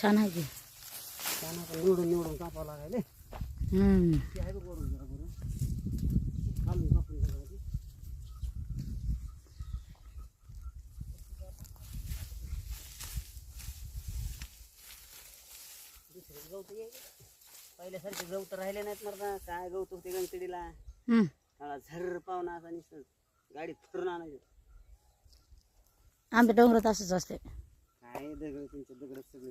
छान आहे की निवडून निवडून कापावं लागायले हम्म. ते आहे बघ वरून जरा बरं खालून कापून. दुसरे गवत ये पहिल्यासारखे गवत राहिले नाहीत मरदा काय गवत होते हम्म. काळा झर्र पाहुणा असा निसत गाडीत फिरून आणायचं आमच्या डोंगरात असंच असते काय दगड तुमचे दगड सगळे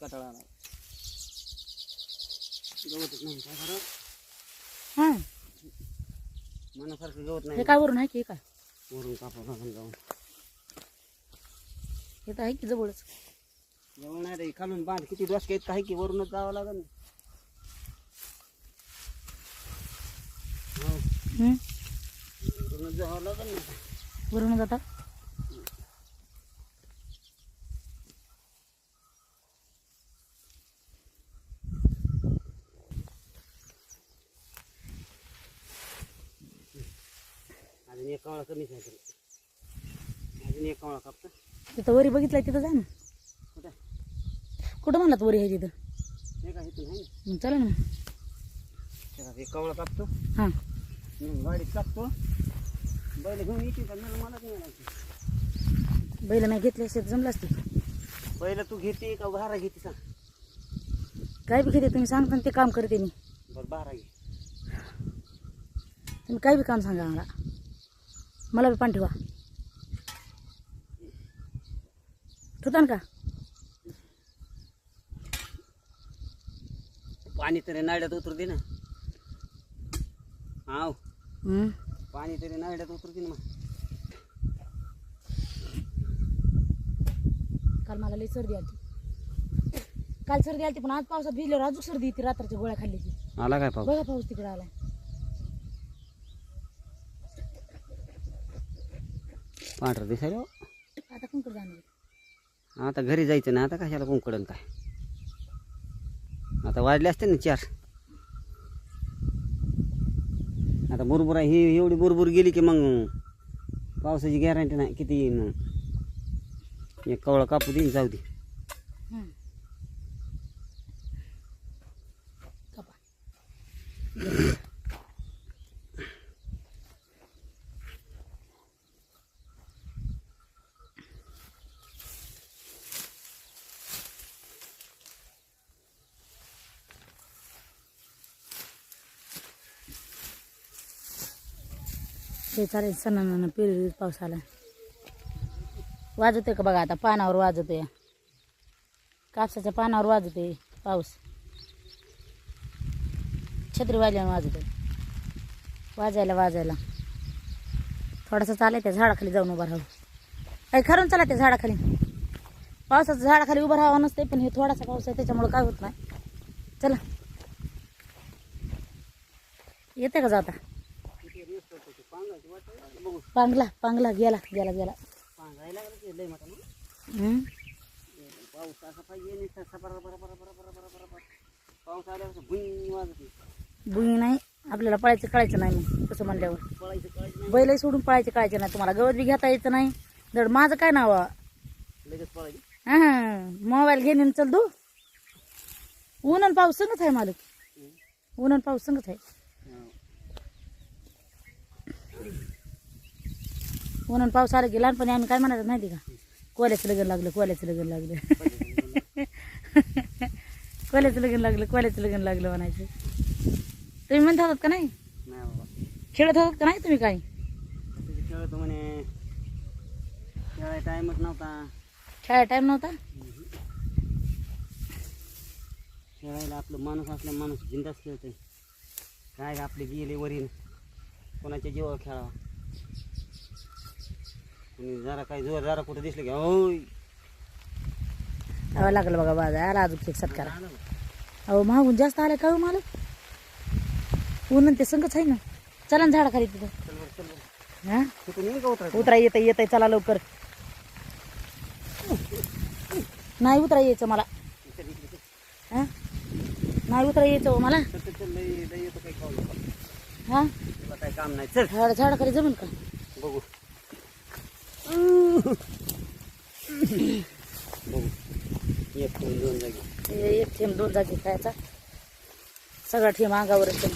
कटाळा गवतच नाही काय खरं हा. मनासारखं गवत हे नाही काय वरून आहे की हे काय? वरून कापा लागून जाऊन. हे तर आहे की जवळच. जवळ नाही रे खालून बांध. किती डोसके आहेत काही की वरूनच जावं लागेल. हो. हम्म? वरूनच जावं लागेल ना. वरून जाता अजून एक कावळा कमीच आहे तरी अजून एक कावळा कापतो. तिथं वरी बघितलंय तिथं जा ना. कुठं? कुठं म्हणलात वरी आहे तिथं? हे का इथून आहे ना? मग चला ना तेव्हा एक कावळा कापतो. हां. मग गाडीत कापतो. बैल घेऊन येते का मला मलाच मिळायची बैल नाही घेतले असेल तर जमलं असते. पहिलं तू घेते का बारा घेते सांग. काय बी घेते तुम्ही सांगता ना ते काम करते मी. बरं बारा घे. तुम्ही काय बी काम सांगा मला मला बी पाणी ठेवा. ठेवता ना का? पाणी तरी नाड्यात उतरू दे ना. हाव. हम्म. पाणी तरी नाड्यात उतरू दे ना मग. काल मला लई सर्दी आली काल सर्दी आली पण आज पावसात भिजल्यावर अजून सर्दी येते रात्रीच्या गोळ्या खाल्ली की आला काय पाऊस? बघा पाऊस तिकडे आलाय. पांढरा दिसायला. आता जाणार. आता घरी जायचं ना आता कशाला कुंकडन काय? आता वाजले असते ना चार. आता बुरबुरा ही एवढी बुरबुर गेली की मग पावसाची गॅरंटी नाही. किती येईन? मग एक कवळा कापू देईन जाऊ दे. हे चालेल सणांना पेरू पाऊस आला का बघा आता? पानावर वाजतोय. कापसाच्या पानावर वाजतोय पाऊस. छत्री वाजल्यानं वाजतोय. वाजायला वाजायला. थोडासा त्या झाडाखाली जाऊन उभा राहू. काही खरं चला त्या झाडाखाली. पावसाचं झाडाखाली उभं राहावं नसते पण हे थोडासा पाऊस आहे त्याच्यामुळे काय होत नाही. चला. येते का जाता? पांगला पांगला गेला गेला गेला. भुई नाही आपल्याला पळायचं कळायचं नाही मग तसं म्हणल्यावर. बैलही सोडून पळायचं कळायचं नाही. तुम्हाला गवत बी घेता यायचं नाही. धड माझं काय नाव? मोबाईल घेणे चल तू ऊन पाऊस संगत आहे मालक. ऊन पाऊस संगत आहे. आणि पाऊस आला की लहानपणी आम्ही काय म्हणायचं माहिती का? कोल्याचं लग्न लागलं कोल्याचं लग्न लागलं. कोल्याचं लग्न लागलं कोल्याचं लग्न लागलं म्हणायचं. तुम्ही म्हणत होतात का नाही? नाही बाबा. खेळत होतात का नाही तुम्ही काही? खेळतो म्हणे. खेळायला टाइमच नव्हता. खेळायला टाइम नव्हता? खेळायला आपलं माणूस असल्या माणूस बिंदास खेळतोय. काय आपले गेले वरील कोणाच्या जीवावर खेळावा? जरा काय जोर जरा कुठं दिसलं की यावं लागलं बघा बाजा आला अजून एक सत्कार. अहो मागून जास्त आलं का हो मला ऊन आणि ते संगच आहे ना. चला ना झाडाखाली तिथं. हा? तिथून येईल का उतरायचं? उतरा येत येत चला लवकर. नाही उतरा यायचं मला. इकडे इकडे इकडे. हा? नाही उतरा यायचं हो मला. चल चल चल लई लई येतो काही खाऊ नको. हा? तुला काही काम नाही. चल. झाड झाडाखाली जमेल का? बघू. एक थेंब दोन जागी एक थेंब दोन जागी खायचा सगळा थेंब अंगावरच आहे.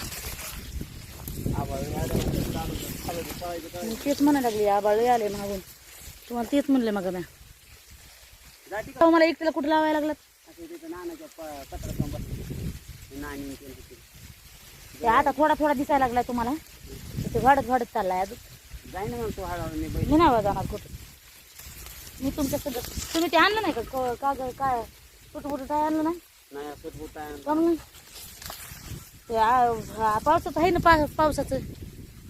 तेच म्हणायला लागली आबाळ आले मागून. तुम्हाला तेच म्हणले मग म्या. मला एकटीला कुठं लावायला लागलं आता प- आता थोडा थोडा दिसायला लागलाय तुम्हाला. ते वाढत वाढत चाललाय अजून. जाय ना म्हणतो हळूहळू मी बैल मी नाही जाणार कुठं. मी तुमच्या सगळं तुम्ही ते आणलं नाही का? क- कागद काय? कुठं कुठं काय आणलं नाही? नाही असं बोटा कम नाही ते आ- आ- पावसाचं आहे ना पा पावसाचं?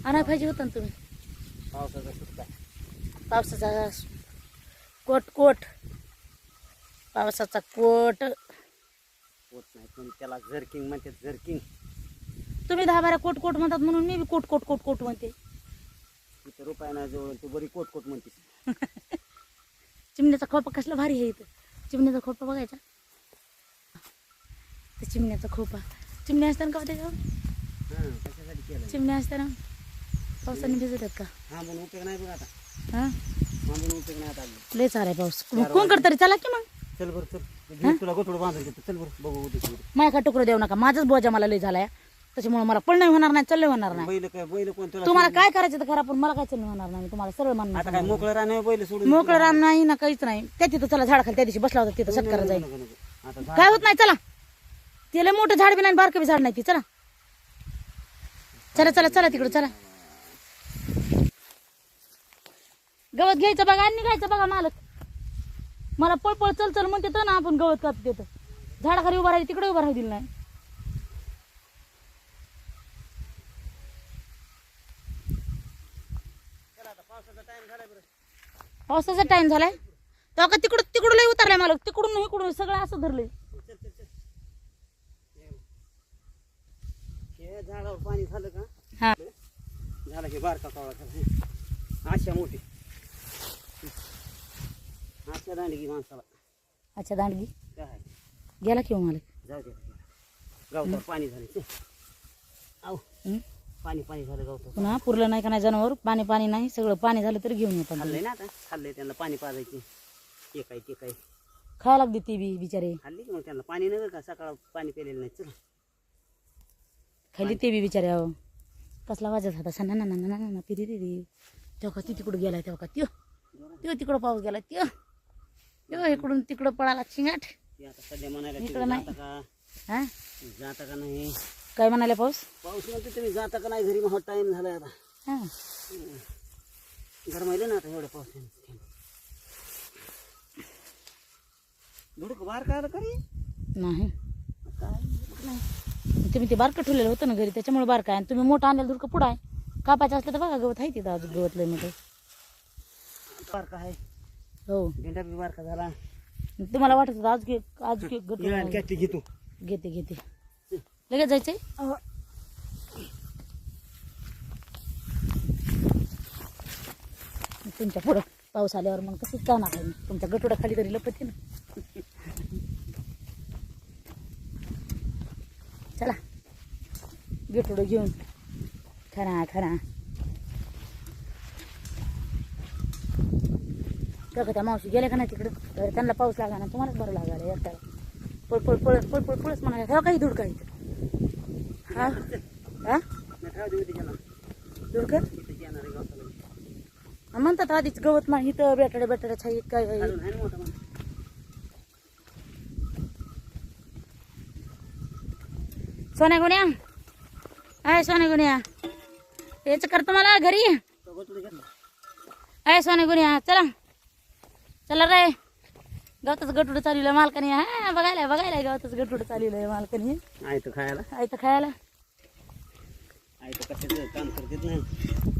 आणायला पाहिजे होतं ना तुम्ही. पावसाचा सुटका पावसाचा कोट कोट. पावसाचा कोट. होत नाही पण त्याला झरकिंग म्हणते झरकिंग तुम्ही दहा बारा कोट कोट म्हणतात म्हणून मी बी कोट कोट कोट कोट म्हणते. तिथं रुपया नाही जवळ तू बरी कोट कोट म्हणते चिमण्याचा खोपा कसला भारी आहे इथं. चिमण्याचा खोपा बघायचा. ते चिमण्याचा खोपा. चिमण्या असताना का होते का हां कशासाठी केलं चिमण्या असताना. पावसाने भिजत आहेत का? हा म्हणून उपयोग नाही बघ आता. हा? हा म्हणून उपयोग नाही आता लय चालाय पाऊस. कोण करत चला की मग. चल बरं चल. तुला गोटोड बांधून देतो चल बरं बघू उद्या. माझ्या का टुकडं देऊ नका. माझाच बोजा मला लय झालाय. त्याच्यामुळे मला पण नाही होणार नाही चल होणार नाही. बैल काय बैल कोण तुला तुम्हाला काय करायचं तर करा पण मला काय चल होणार नाही. मी तुम्हाला सरळ आता म्हणणार काय मोकळं राहणार बैल सोडून मोकळं रान नाही. ना काहीच नाही. त्या तिथं चला झाडाखाली त्या दिवशी बसला होता तिथं सत्कार जाईल. नको, नको. आता झाड- काय होत नाही चला. ते लय मोठं झाड बी नाही बारकं बी झाड नाही ती चला. चला चला चला तिकडं चला. गवत घ्यायचं बघा आणि निघायचं बघा मालक. मला पळपळ चल चल म्हणते तर ना आपण गवत कापत देतो. झाडाखाली उभा राहायचं तिकडे उभा राहू दिलं नाही. पावसाचा टाइम झालाय तेव्हा का तिकडं तिकडून लय उतरलाय मला तिकडून इकडून सगळं असं धरलंय. हे झाडावर पाणी झालं का? हा. झालं की बारका कावळा झाला. आशा मोठी. आशा दांडी की माणसाला. अच्छा दांडगी? काय गेला किंवा मालक? जाऊ दे. गावतात पाणी झालं चल. पाणी पाणी झालं गावतात पुन्हा पुरलं नाही का नाही जनावर? पाणी पाणी नाही सगळं पाणी झालं तर घेऊन येतात खाल्लंय ना आता खाल्लंय त्यांना पाणी पाजायची. ते काय ते काय? खायला लागते ती बी बिचारे. खाल्ली की मग त्यांना? पाणी नव्हे का? सकाळ पाणी प्यालेलं नाही चल. खाली ते बी बिचारे अहो. कसला वाजत होता? सना ना ना ना ना ना तिथे तिथे तेव्हा का ती तिकडं गेलाय तेव्हा का त्यो? त्यो तिकडं पाऊस गेलाय त्यो. त्यो इकडून तिकडं पळाला चिंगाट ते आता सध्या म्हणायला इकडं नाही. जाता का? हा? जाता का नाही? काय म्हणाले पाऊस? पाऊस म्हणते तुम्ही जाता का नाही घरी? मग टाईम झालाय आता. हा. गरमायलं ना आता एवढ्या पावसाने. धुडक बाहेर काय आलं का रे? नाही. काय? नाही तुम्ही ते बारकं ठेवलेलं होतं ना घरी त्याच्यामुळे बारकं आहे. आणि तुम्ही मोठं आणलेलं दुर्ग पुढं आहे. कापायचं असलं तर बघा गवत आहे तिथं अजून गवत लय मोठं. बारका आहे. हो. भेंडा बी बारका झाला. तुम्हाला वाटत होतं आज की आज गट घेतो घेते घेते. लगेच जायचंय? तुमच्या पुढं पाऊस आल्यावर मग तसंच जाणार आहे. तुमच्या गटोडा खाली तरी लपते ना. चला. गटोडं घेऊन. खरा खरा. बघा त्या मावशी गेल्या का नाही तिकडं? तर त्यांना पाऊस लागला ना तुम्हालाच बरं लागायला एकट्याला. पळ पळ पळ पळ पळ पळच म्हणाले काही धुडका इथं. हा? हा? नाही ठेवा म्हणतात आधीच गवत नाही इथं बेटाड्या बेटाड्या छाई काय सोन्या गुन्या अय सोन्या गुन्या याचं करतो मला घरी. तो सोन्या गुन्या चला. चला रे. गवताचं गटुडं चालवलं मालकाने. हा बघायला बघायला गवताचं गटुडं चालवलं मालकाने. आहे तो खायला. आहे तर खायला. कट्ट्याचं काम करतात ना.